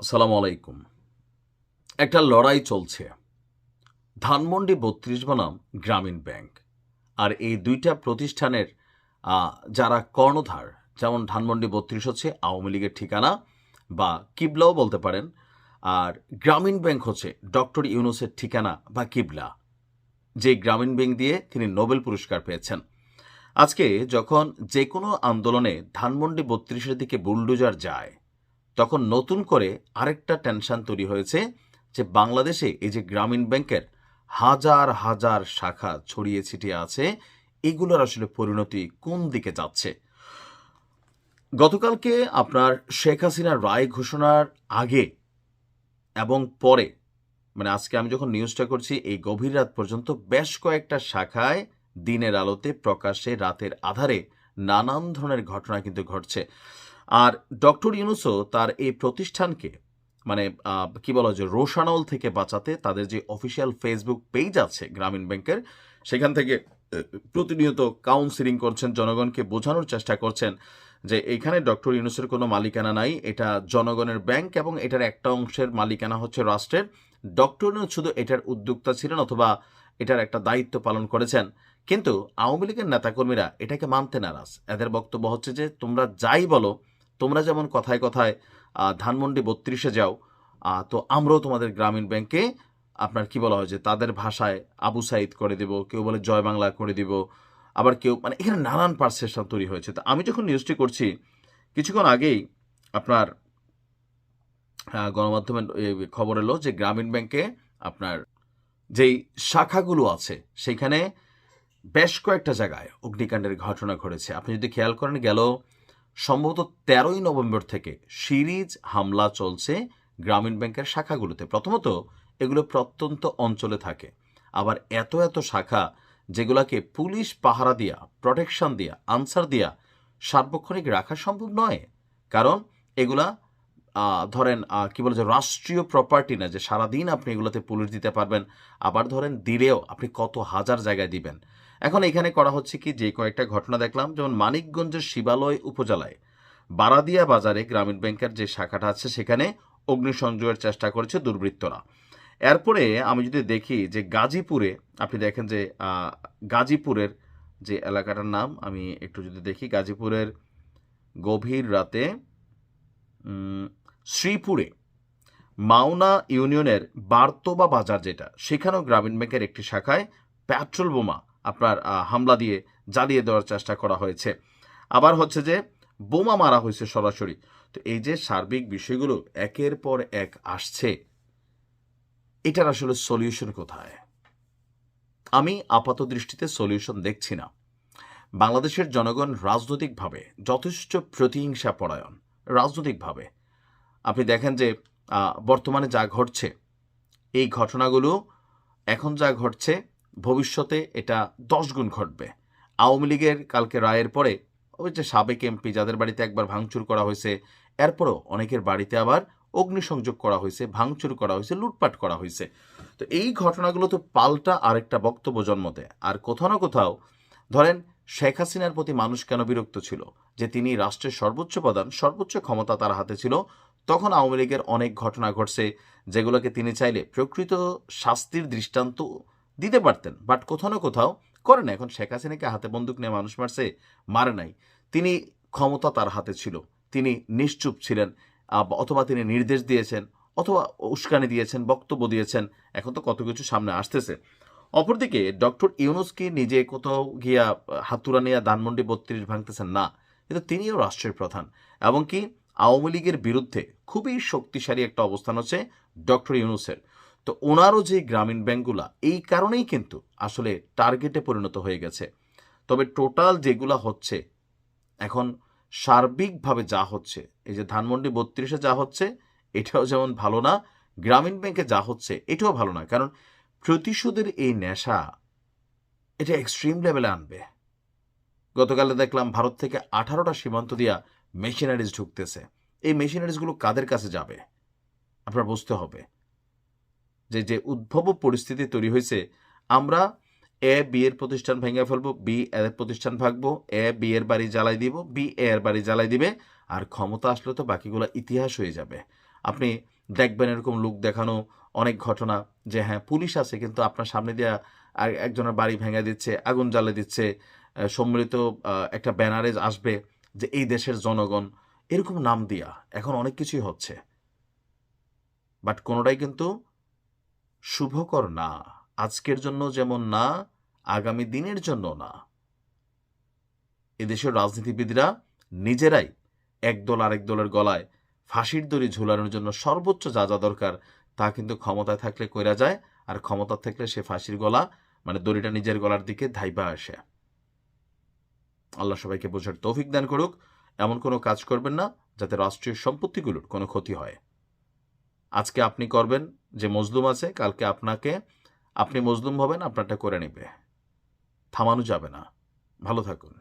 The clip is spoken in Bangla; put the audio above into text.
আসসালামু আলাইকুম একটা লড়াই চলছে। ধানমন্ডি বত্রিশ বনাম গ্রামীণ ব্যাংক। আর এই দুইটা প্রতিষ্ঠানের যারা কর্ণধার, যেমন ধানমন্ডি বত্রিশ হচ্ছে আওয়ামী লীগের ঠিকানা বা কিবলাও বলতে পারেন, আর গ্রামীণ ব্যাংক হচ্ছে ডক্টর ইউনুসের ঠিকানা বা কিবলা, যে গ্রামীণ ব্যাংক দিয়ে তিনি নোবেল পুরস্কার পেয়েছেন। আজকে যখন যে কোনো আন্দোলনে ধানমন্ডি বত্রিশের দিকে বুলডোজার যায় তখন নতুন করে আরেকটা টেনশন তৈরি হয়েছে যে বাংলাদেশে এই যে গ্রামীণ ব্যাংকের হাজার হাজার শাখা ছড়িয়ে ছিটিয়ে আছে, এগুলোর আসলে পরিণতি কোন দিকে যাচ্ছে? গতকালকে আপনার শেখ হাসিনার রায় ঘোষণার আগে এবং পরে মানে আজকে আমি যখন নিউজটা করছি, এই গভীর রাত পর্যন্ত বেশ কয়েকটা শাখায় দিনের আলোতে প্রকাশ্যে রাতের আধারে নানান ধরনের ঘটনা কিন্তু ঘটছে। আর ডক্টর ইউনুসও তার এই প্রতিষ্ঠানকে মানে কি বলা হয় যে রোশানল থেকে বাঁচাতে তাদের যে অফিসিয়াল ফেসবুক পেজ আছে গ্রামীণ ব্যাংকের, সেখান থেকে প্রতিনিয়ত কাউন্সিলিং করছেন, জনগণকে বোঝানোর চেষ্টা করছেন যে এখানে ডক্টর ইউনুসের কোনো মালিকানা নাই, এটা জনগণের ব্যাংক এবং এটার একটা অংশের মালিকানা হচ্ছে রাষ্ট্রের। ডক্টর ইউনুস শুধু এটার উদ্যোক্তা ছিলেন অথবা এটার একটা দায়িত্ব পালন করেছেন, কিন্তু আওয়ামী লীগের নেতাকর্মীরা এটাকে মানতে নারাজ। এদের বক্তব্য হচ্ছে যে তোমরা যাই বলো তোমরা যেমন কথায় কথায় ধানমন্ডি বত্রিশে যাও তো আমরাও তোমাদের গ্রামীণ ব্যাংকে আপনার কি বলা হয় যে তাদের ভাষায় আবু সাইদ করে দিব, কেউ বলে জয় বাংলা করে দিব, আবার কেউ মানে এখানে নানান পারসেপশন তৈরি হয়েছে। তো আমি যখন নিউজটি করছি, কিছুক্ষণ আগেই আপনার গণমাধ্যমে খবর এলো যে গ্রামীণ ব্যাংকে আপনার যেই শাখাগুলো আছে সেখানে বেশ কয়েকটা জায়গায় অগ্নিকাণ্ডের ঘটনা ঘটেছে। আপনি যদি খেয়াল করেন গেল সম্ভবত তেরোই নভেম্বর থেকে সিরিজ হামলা চলছে গ্রামীণ ব্যাংকের শাখাগুলোতে। প্রথমত, এগুলো প্রত্যন্ত অঞ্চলে থাকে। আবার এত এত শাখা যেগুলাকে পুলিশ পাহারা দিয়া, প্রোটেকশন দিয়া, আনসার দিয়া সার্বক্ষণিক রাখা সম্ভব নয়। কারণ এগুলা ধরেন কি বলে যে রাষ্ট্রীয় প্রপার্টি না, যে সারাদিন আপনি এগুলোতে পুলিশ দিতে পারবেন। আবার ধরেন দিলেও আপনি কত হাজার জায়গায় দিবেন। এখন এখানে করা হচ্ছে কি, যে কয়েকটা ঘটনা দেখলাম, যেমন মানিকগঞ্জের শিবালয় উপজেলায়। বারাদিয়া বাজারে গ্রামীণ ব্যাংকের যে শাখাটা আছে, সেখানে অগ্নিসংযোগের চেষ্টা করেছে দুর্বৃত্তরা। এরপরে আমি যদি দেখি যে গাজীপুরে, আপনি দেখেন যে গাজীপুরের যে এলাকাটার নাম, আমি একটু যদি দেখি, গাজীপুরের গভীর রাতে শ্রীপুরে মাওনা ইউনিয়নের বার্তবা বাজার যেটা, সেখানেও গ্রামীণ ব্যাংকের একটি শাখায় পেট্রোল বোমা আপনার হামলা দিয়ে জ্বালিয়ে দেওয়ার চেষ্টা করা হয়েছে। আবার হচ্ছে যে, বোমা মারা হয়েছে সরাসরি। তো এই যে সার্বিক বিষয়গুলো একের পর এক আসছে, এটার আসলে সলিউশন কোথায়? আমি আপাত দৃষ্টিতে সলিউশন দেখছি না। বাংলাদেশের জনগণ রাজনৈতিকভাবে যথেষ্ট প্রতিহিংসা পরায়ণ। রাজনৈতিকভাবে। আপনি দেখেন যে বর্তমানে যা ঘটছে, এই ঘটনাগুলো, এখন যা ঘটছে ভবিষ্যতে এটা দশ গুণ ঘটবে। আওয়ামী লীগের কালকে রায়ের পরে ওই যে সাবেক এমপি যাদের বাড়িতে একবার ভাঙচুর করা হয়েছে, এরপরও অনেকের বাড়িতে আবার অগ্নিসংযোগ করা হয়েছে, ভাঙচুর করা হয়েছে, লুটপাট করা হয়েছে। তো এই ঘটনাগুলো তো পাল্টা আরেকটা বক্তব্য জন্ম দেয়। আর কোথাও না কোথাও, ধরেন শেখ হাসিনার প্রতি মানুষ কেন বিরক্ত ছিল? যে তিনি রাষ্ট্রের সর্বোচ্চ প্রধান, সর্বোচ্চ ক্ষমতা তার হাতে ছিল, তখন আওয়ামী লীগের অনেক ঘটনা ঘটছে, যেগুলোকে তিনি চাইলে প্রকৃত শাস্তির দৃষ্টান্ত দিতে পারতেন বাট কোথাও না কোথাও করে না এখন শেখ হাসিনাকে হাতে বন্দুক নিয়ে মানুষ মারছে, মারে নাই। তিনি ক্ষমতা তার হাতে ছিল। তিনি নিশ্চুপ ছিলেন অথবা তিনি নির্দেশ দিয়েছেন, অথবা উস্কানি দিয়েছেন, বক্তব্য দিয়েছেন। এখন তো কত কিছু সামনে আসতেছে। অপরদিকে ডক্টর ইউনুসকে নিজে কোথাও গিয়া হাতুরা নিয়ে ধানমন্ডি বত্রিশ ভাঙতেছেন? না। কিন্তু তিনিও রাষ্ট্রের প্রধান। এবং কি আওয়ামী লীগের বিরুদ্ধে খুবই শক্তিশালী একটা অবস্থান হচ্ছে ডক্টর ইউনুসের। তো ওনারও যে গ্রামীণ ব্যাংকগুলা, এই কারণেই কিন্তু আসলে টার্গেটে পরিণত হয়ে গেছে। তবে টোটাল যেগুলা হচ্ছে, এখন সার্বিকভাবে যা হচ্ছে, এই যে ধানমন্ডি বত্রিশে যা হচ্ছে, এটাও যেমন ভালো না, গ্রামীণ ব্যাংকে যা হচ্ছে, এটাও ভালো না। কারণ প্রতিশোধের এই নেশা, এটা এক্সট্রিম লেভেলে আনবে। গতকালে দেখলাম ভারত থেকে আঠারোটা সীমান্ত দিয়া মেশিনারিজ ঢুকতেছে। এই মেশিনারিজগুলো কাদের কাছে যাবে? আপনার বুঝতে হবে। যে যে উদ্ভব পরিস্থিতি তৈরি হয়েছে, আমরা এ, বি এর প্রতিষ্ঠান ভেঙে ফেলব, বি এর প্রতিষ্ঠান ভাগবো, এ, বি এর বাড়ি জ্বালাই দিব, বি এ এর বাড়ি জ্বালাই দিবে, আর ক্ষমতা আসলে তো বাকিগুলো ইতিহাস হয়ে যাবে। আপনি দেখবেন এরকম লোক দেখানো অনেক ঘটনা যে হ্যাঁ পুলিশ আছে, কিন্তু আপনার সামনে দিয়ে আর একজনের বাড়ি ভেঙে দিচ্ছে, আগুন জ্বালে দিচ্ছে সম্মিলিত একটা ব্যানারে আসবে যে, এই দেশের জনগণ, এরকম নাম দিয়া এখন অনেক কিছুই হচ্ছে। বাট কোনোটাই কিন্তু শুভকর না, আজকের জন্য যেমন না, আগামী দিনের জন্য না। এদেশের রাজনীতিবিদরা নিজেরাই একদল আরেক দলের গলায় ফাঁসির দড়ি ঝুলানোর জন্য সর্বোচ্চ যা যা দরকার তা কিন্তু ক্ষমতায় থাকলে কইরা যায় আর ক্ষমতা থাকলে সে ফাঁসির গলা মানে দড়িটা নিজের গলার দিকে ধাইবা আসে। আল্লাহ সবাইকে বোঝার তৌফিক দান করুক, এমন কোনো কাজ করবেন না যাতে রাষ্ট্রীয় সম্পত্তিগুলোর কোনো ক্ষতি হয়। আজকে আপনি করবেন যে মজলুম আছে, কালকে আপনাকে, আপনি মজলুম হবেন, আপনারটা করে নেবে। থামানো যাবে না। ভালো থাকুন।